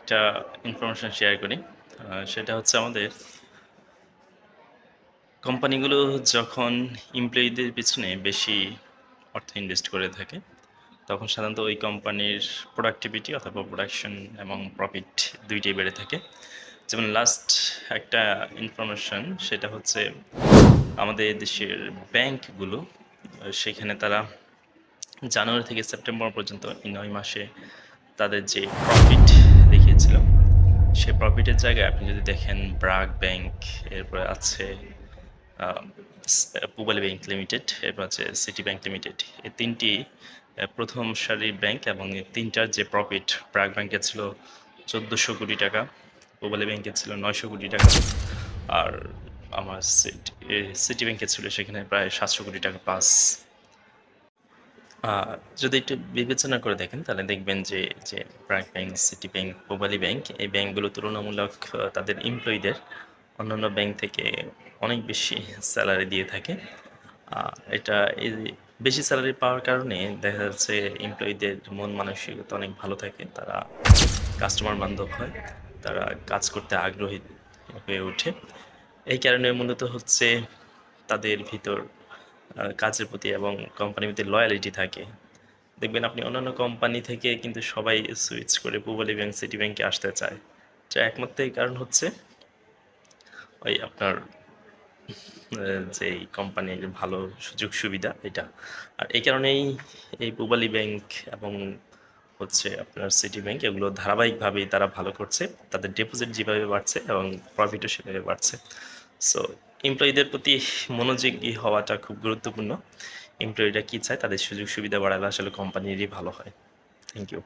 একটা information share করি। সেটা হচ্ছে আমাদের কোম্পানিগুলো যখন এমপ্লয়ীদের পিছনে বেশি অর্থ ইনভেস্ট করে থাকে, তখন সাধারণত ওই কোম্পানির প্রোডাক্টিভিটি অথবা প্রোডাকশন এবং প্রফিট দুইটাই বেড়ে থাকে। যেমন লাস্ট একটা ইনফরমেশন সেটা হচ্ছে আমাদের দেশের ব্যাংকগুলো সেখানে তারা জানুয়ারি থেকে সেপ্টেম্বর পর্যন্ত এই নয় মাসে তাদের যে প্রফিট দেখিয়েছিল সেই প্রফিটের জায়গায় আপনি যদি দেখেন ব্রাক ব্যাংক এরপরে আছে স- পূবালী ব্যাংক লিমিটেড এরপর আছে সিটি ব্যাংক লিমিটেড এই তিনটি প্রথম সারির ব্যাংক এবং তিনটার যে প্রফিট ব্রাক ব্যাংকে ছিল চোদ্দোশো কোটি টাকা পূবালী ব্যাংকে ছিল নয়শো কোটি টাকা আর আমার সিটি ব্যাংকে ছিল সেখানে প্রায় সাতশো কোটি টাকা আহ, যদি একটু বিবেচনা করে দেখেন, তাহলে দেখবেন যে যে BRAC bank City bank Pubali bank এই ব্যাংকগুলো তুলনামূলক তাদের এমপ্লয়ীদের অন্যান্য ব্যাংক থেকে অনেক বেশি স্যালারি দিয়ে থাকে। এটা এই বেশি স্যালারি পাওয়ার কারণে দেখা যাচ্ছে এমপ্লয়ীদের মন মানসিকতা অনেক ভালো থাকে। তারা কাস্টমার বান্ধব হয়, তারা কাজ করতে আগ্রহী হয়ে ওঠে। এই কারণে মূলত হচ্ছে তাদের ভিতর কাজের প্রতি এবং কোম্পানির প্রতি লয়ালিটি থাকে। দেখবেন আপনি অন্যান্য কোম্পানি থেকে কিন্তু সবাই সুইচ করে পূবালী ব্যাংক সিটি ব্যাংকে আসতে চায়। যা একমাত্র কারণ হচ্ছে ওই আপনার যেই কোম্পানির ভালো সুযোগ সুবিধা এটা। আর এই কারণেই এই পূবালী ব্যাংক এবং হচ্ছে আপনার সিটি ব্যাংক এগুলো ধারাবাহিকভাবেই তারা ভালো করছে। তাদের ডিপোজিট যেভাবে বাড়ছে এবং প্রফিটও সেভাবে বাড়ছে। সো এমপ্লয়ীদের প্রতি মনোযোগী হওয়াটা খুব গুরুত্বপূর্ণ। এমপ্লয়িরা কী চায়, তাদের সুযোগ সুবিধা বাড়ালে আসলে কোম্পানিরই ভালো হয়। Thank you